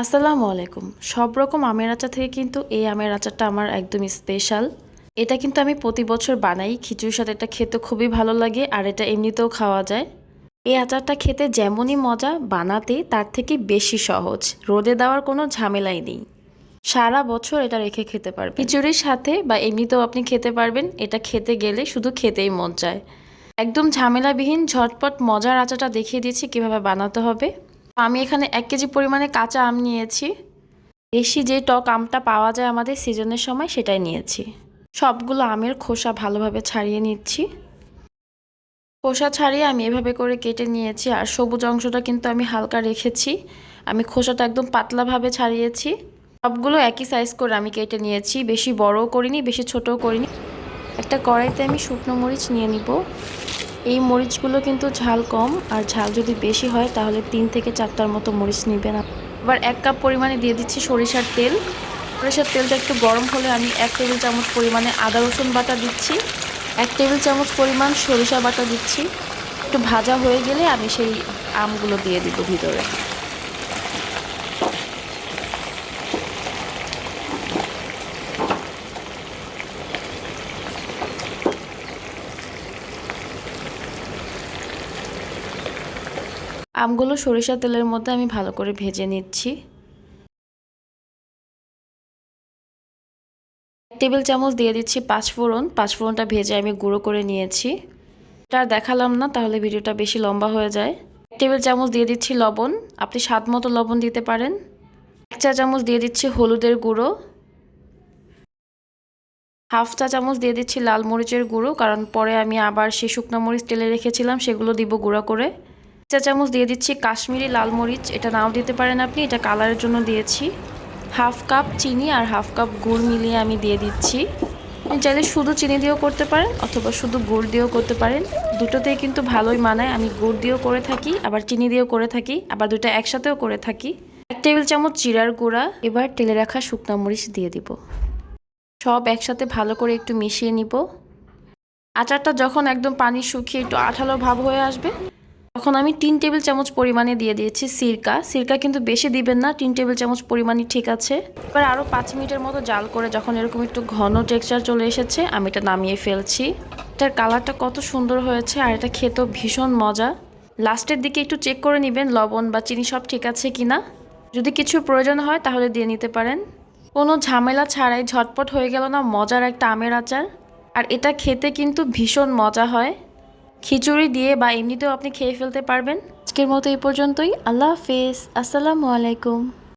আসসালামু আলাইকুম। সব রকম আমের আচার থেকে কিন্তু এই আমের আচারটা আমার একদম স্পেশাল এটা কিন্তু আমি প্রতি বছর বানাই, খিচুড়ির সাথে এটা খেতে খুবই ভালো লাগে, আর এটা এমনিতেও খাওয়া যায়। এই আচারটা খেতে যেমনই মজা, বানাতে তার থেকে বেশি সহজ। রোদে দেওয়ার কোনো ঝামেলাই নেই। সারা বছর এটা রেখে খেতে পারবেন। খিচুড়ির সাথে বা এমনিতেও আপনি খেতে পারবেন, এটা খেতে গেলে শুধু খেতেই মন চায়। একদম ঝামেলাবিহীন, ঝটপট মজার আচারটা দেখিয়ে দিয়েছি, কীভাবে বানাতে হবে। আমি এখানে এক কেজি পরিমাণে কাঁচা আম নিয়েছি। দেশি যে টক আমটা পাওয়া যায় আমাদের সিজনের সময় সেটাই নিয়েছি। সবগুলো আমের খোসা ভালোভাবে ছাড়িয়ে নিচ্ছি। খোসা ছাড়িয়ে আমি এভাবে করে কেটে নিয়েছি আর সবুজ অংশটা কিন্তু আমি হালকা রেখেছি। আমি খোসাটা একদম পাতলাভাবে ছাড়িয়েছি। সবগুলো একই সাইজ করে আমি কেটে নিয়েছি। বেশি বড়ও করিনি, বেশি ছোটও করিনি। একটা কড়াইতে আমি শুকনো মরিচ নিয়ে নিব। এই মরিচগুলো কিন্তু ঝাল কম, আর ঝাল যদি বেশি হয় তাহলে তিন থেকে চারটার মতো মরিচ নেবেন এবার এক কাপ পরিমাণে দিয়ে দিচ্ছি সরিষার তেল। সরিষার তেলটা একটু গরম হলে আমি এক টেবিল চামচ পরিমাণে আদা, রসুন বাটা দিচ্ছি। এক টেবিল চামচ পরিমাণ সরিষা বাটা দিচ্ছি। একটু ভাজা হয়ে গেলে আমি সেই আমগুলো দিয়ে দিব ভিতরে। আমগুলো সরিষা তেলের মধ্যে আমি ভালো করে ভেজে নিচ্ছি। টেবিল চামচ দিয়ে দিচ্ছি পাঁচফোড়ন। পাঁচফোড়নটা ভেজে আমি গুঁড়ো করে নিয়েছি। এটা দেখালাম না, তাহলে ভিডিওটা বেশি লম্বা হয়ে যায়। টেবিল চামচ দিয়ে দিচ্ছি লবণ। আপনি স্বাদ মতো লবণ দিতে পারেন। এক চা চামচ দিয়ে দিচ্ছি হলুদের গুঁড়ো। হাফ চা চামচ দিয়ে দিচ্ছি লাল মরিচের গুঁড়ো, কারণ পরে আমি আবার সেই শুকনো মরিচ তেলে রেখেছিলাম, সেগুলো দিব গুঁড়ো করে। চা চামচ দিয়ে দিচ্ছি কাশ্মীরি লাল মরিচ। এটা নাও দিতে পারেন আপনি, এটা কালারের জন্য দিয়েছি। হাফ কাপ চিনি আর হাফ কাপ গুড় মিলিয়ে আমি দিয়ে দিচ্ছি। চাইলে শুধু চিনি দিয়েও করতে পারেন অথবা শুধু গুড় দিয়েও করতে পারেন। দুটোতেই কিন্তু ভালোই মানায়। আমি গুড় দিয়েও করে থাকি, আবার চিনি দিয়েও করে থাকি, আবার দুটো একসাথেও করে থাকি। এক টেবিল চামচ জিরার গুঁড়া। এবার তেলে রাখা শুকনো মরিচ দিয়ে দিব। সব একসাথে ভালো করে একটু মিশিয়ে নিব। আচারটা যখন একদম পানি শুকিয়ে একটু আঠালো ভাব হয়ে আসবে তখন আমি তিন টেবিল চামচ পরিমাণে দিয়ে দিয়েছি সিরকা। সিরকা কিন্তু বেশি দিবেন না, তিন টেবিল চামচ পরিমাণই ঠিক আছে। এবার আরও পাঁচ মিনিটের মতো জাল করে যখন এরকম একটু ঘন টেক্সচার চলে এসেছে, আমি এটা নামিয়ে ফেলছি। এটার কালারটা কত সুন্দর হয়েছে আর এটা খেতেও ভীষণ মজা। লাস্টের দিকে একটু চেক করে নেবেন, লবণ বা চিনি সব ঠিক আছে কিনা। যদি কিছু প্রয়োজন হয় তাহলে দিয়ে নিতে পারেন। কোনো ঝামেলা ছাড়াই ঝটপট হয়ে গেল না মজার একটা আমের আচার। আর এটা খেতে কিন্তু ভীষণ মজা হয়। খিচুড়ি দিয়ে বা এমনিতেও আপনি খেয়ে ফেলতে পারবেন। আজকের মতো এই পর্যন্তই। আল্লাহ হাফেজ। আসসালামু আলাইকুম।